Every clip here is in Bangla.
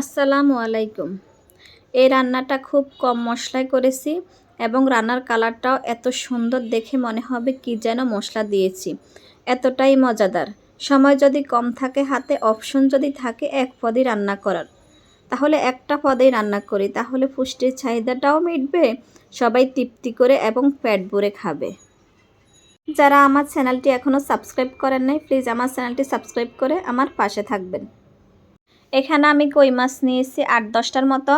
আসসালামু আলাইকুম। এই রান্নাটা খুব কম মশলায় করেছি এবং রান্নার কালারটাও এত সুন্দর দেখে মনে হবে কি যেন মশলা দিয়েছি। এতটাই মজাদার। সময় যদি কম থাকে, হাতে অপশন যদি থাকে, এক পদই রান্না করার। তাহলে একটা পদেই রান্না করি, তাহলে পুষ্টির চাহিদাটাও মিটবে, সবাই তৃপ্তি করে এবং পেট ভরে খাবে। যারা আমার চ্যানেলটি এখনও সাবস্ক্রাইব করেন নাই, প্লিজ আমার চ্যানেলটি সাবস্ক্রাইব করে আমার পাশে থাকবেন। এখানে আমি কই মাছ নিয়েছি আট, দশটার মতো।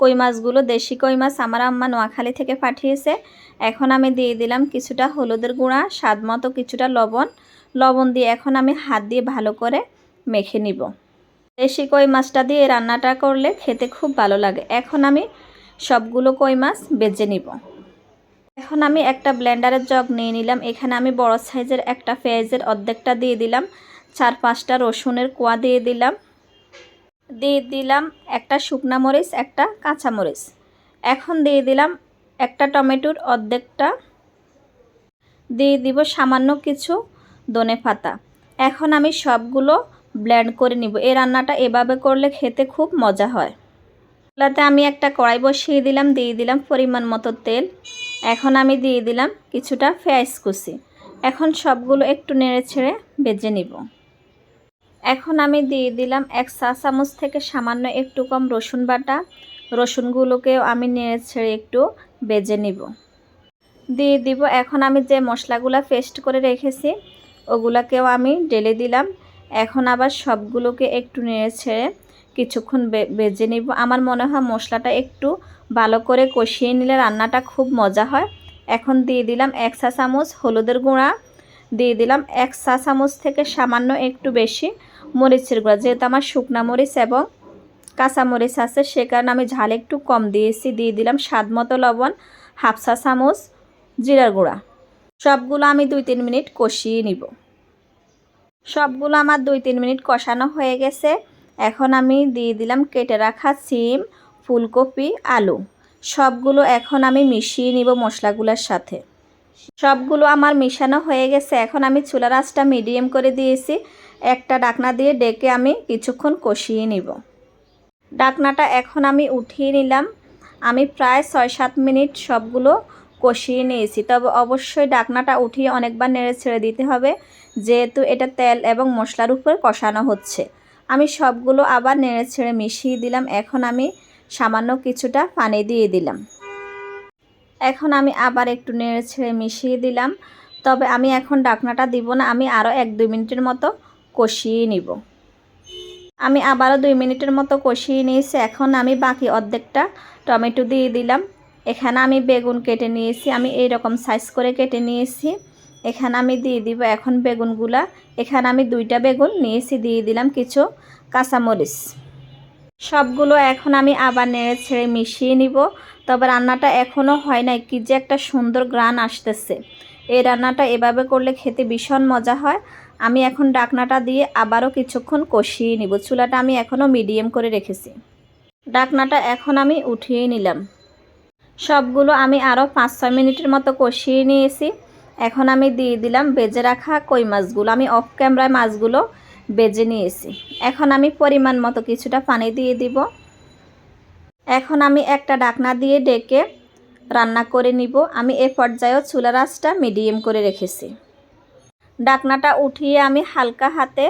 কই মাছগুলো দেশি কই মাছ আমার আম্মা নোয়াখালী থেকে পাঠিয়েছে। এখন আমি দিয়ে দিলাম কিছুটা হলুদের গুঁড়া, স্বাদ মতো কিছুটা লবণ। লবণ দিয়ে এখন আমি হাত দিয়ে ভালো করে মেখে নিব। দেশি কই মাছটা দিয়ে রান্নাটা করলে খেতে খুব ভালো লাগে। এখন আমি সবগুলো কই মাছ বেজে নিব। এখন আমি একটা ব্লেন্ডারের জগ নিয়ে নিলাম। এখানে আমি বড় সাইজের একটা পেঁয়াজের অর্ধেকটা দিয়ে দিলাম। চার পাঁচটা রসুনের কোয়া দিয়ে দিলাম। দিয়ে দিলাম একটা শুকনা মরিচ, একটা কাঁচা মরিচ। এখন দিয়ে দিলাম একটা টমেটোর অর্ধেকটা। দিয়ে দিব সামান্য কিছু দনে পাতা। এখন আমি সবগুলো ব্লেন্ড করে নিব। এই রান্নাটা এভাবে করলে খেতে খুব মজা হয়। তাতে আমি একটা কড়াই বসিয়ে দিলাম, দিয়ে দিলাম পরিমাণ মতো তেল। এখন আমি দিয়ে দিলাম কিছুটা পেঁয়াজ কুচি। এখন সবগুলো একটু নেড়ে ছেড়ে বেজে নিব। এখন আমি দিয়ে দিলাম এক চা চামচ থেকে সামান্য একটু কম রসুন বাটা। রসুনগুলোকেও আমি নেড়ে ছেড়ে একটু বেজে নিব। দিয়ে দিব, এখন আমি যে মশলাগুলো পেস্ট করে রেখেছি, ওগুলাকেও আমি ঢেলে দিলাম। এখন আবার সবগুলোকে একটু নেড়ে ছেড়ে কিছুক্ষণ বেজে নিব। আমার মনে হয় মশলাটা একটু ভালো করে কষিয়ে নিলে রান্নাটা খুব মজা হয়। এখন দিয়ে দিলাম এক চা চামচ হলুদের গুঁড়া। দিয়ে দিলাম এক চা চামচ থেকে সামান্য একটু বেশি মরিচের গুঁড়া যেহেতু আমার শুকনা মরিচ এবং কাঁচা মরিচ আছে, সে কারণে আমি ঝাল একটু কম দিয়েছি। দিয়ে দিলাম স্বাদ মতো লবণ, হাফ চা চামচ জিরার গুঁড়া। সবগুলো আমি দুই তিন মিনিট কষিয়ে নিব। সবগুলো আমার দুই তিন মিনিট কষানো হয়ে গেছে। এখন আমি দিয়ে দিলাম কেটে রাখা সিম, ফুলকপি, আলু। সবগুলো এখন আমি মিশিয়ে নিব মশলাগুলোর সাথে। সবগুলো আমার মিশানো হয়ে গেছে। এখন আমি চুলার আঁচটা মিডিয়াম করে দিয়েছি। একটা ডাকনা দিয়ে ডেকে আমি কিছুক্ষণ কষিয়ে নিব। ডাকনাটা এখন আমি উঠিয়ে নিলাম। আমি প্রায় ছয় সাত মিনিট সবগুলো কষিয়ে নিয়েছি। তবে অবশ্যই ডাকনাটা উঠিয়ে অনেকবার নেড়ে ছেড়ে দিতে হবে, যেহেতু এটা তেল এবং মশলার উপর কষানো হচ্ছে। আমি সবগুলো আবার নেড়ে ছেড়ে মিশিয়ে দিলাম। এখন আমি সামান্য কিছুটা পানি দিয়ে দিলাম। এখন আমি আবার একটু নেড়ে ছেড়ে মিশিয়ে দিলাম। তবে আমি এখন ডাকনাটা দিব না, আমি আরও এক দুই মিনিটের মতো কষিয়ে নিব। আমি আবারও দুই মিনিটের মতো কষিয়ে নিয়েছি, এখন আমি বাকি অর্ধেকটা টমেটো দিয়ে দিলাম। এখানে আমি বেগুন কেটে নিয়েছি, আমি এই রকম সাইজ করে কেটে নিয়েছি। এখানে আমি দিয়ে দিব এখন বেগুনগুলা। এখানে আমি দুইটা বেগুন নিয়েছি, দিয়ে দিলাম কিছু কাঁচামরিচ। সবগুলো এখন আমি আবার নেড়ে ছেড়ে মিশিয়ে নিব। তবে রান্নাটা এখনও হয় নাই, কি যে একটা সুন্দর গ্রান আসতেছে। এই রান্নাটা এভাবে করলে খেতে ভীষণ মজা হয়। আমি এখন ডাকনাটা দিয়ে আবারও কিছুক্ষণ কষিয়ে নিব। চুলাটা আমি এখনও মিডিয়াম করে রেখেছি। ডাকনাটা এখন আমি উঠিয়ে নিলাম। সবগুলো আমি আরও পাঁচ ছয় মিনিটের মতো কষিয়ে নিয়েছি। এখন আমি দিয়ে দিলাম বেজে রাখা কই মাছগুলো। আমি অফ ক্যামেরায় মাছগুলো বেজে নিয়েছি। এখন আমি পরিমাণ মতো কিছুটা পানি দিয়ে দিব। এখন আমি একটা ডাকনা দিয়ে ডেকে রান্না করে নিব। আমি এ পর্যায়েও চুলা আঁচটা মিডিয়াম করে রেখেছি। ডাকনাটা উঠিয়ে আমি হালকা হাতে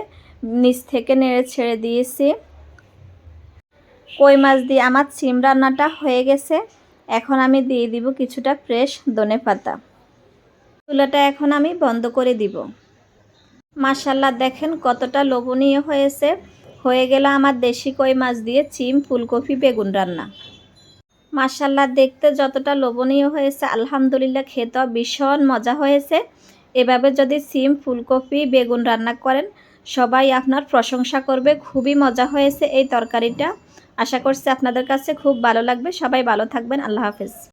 নিচ থেকে নেড়ে ছেড়ে দিয়েছি। কই মাছ দিয়ে আমার সিম রান্নাটা হয়ে গেছে। এখন আমি দিয়ে দিব কিছুটা ফ্রেশ ধনে পাতা চুলাটা এখন আমি বন্ধ করে দিব। মাসাল্লা দেখেন কতটা লোভনীয় হয়েছে। হয়ে গেল আমার দেশি কই মাছ দিয়ে চিম, ফুলকপি, বেগুন রান্না। মাসাল্লা দেখতে যতটা লোভনীয় হয়েছে, আলহামদুলিল্লাহ খেতেও ভীষণ মজা হয়েছে। এভাবে যদি সিম ফুলকপি, বেগুন রান্না করেন, সবাই আপনার প্রশংসা করবে, খুবই মজা হয়েছে এই তরকারিটা। আশা করছি আপনাদের কাছে খুব ভালো লাগবে। সবাই ভালো থাকবেন। আল্লাহ হাফেজ।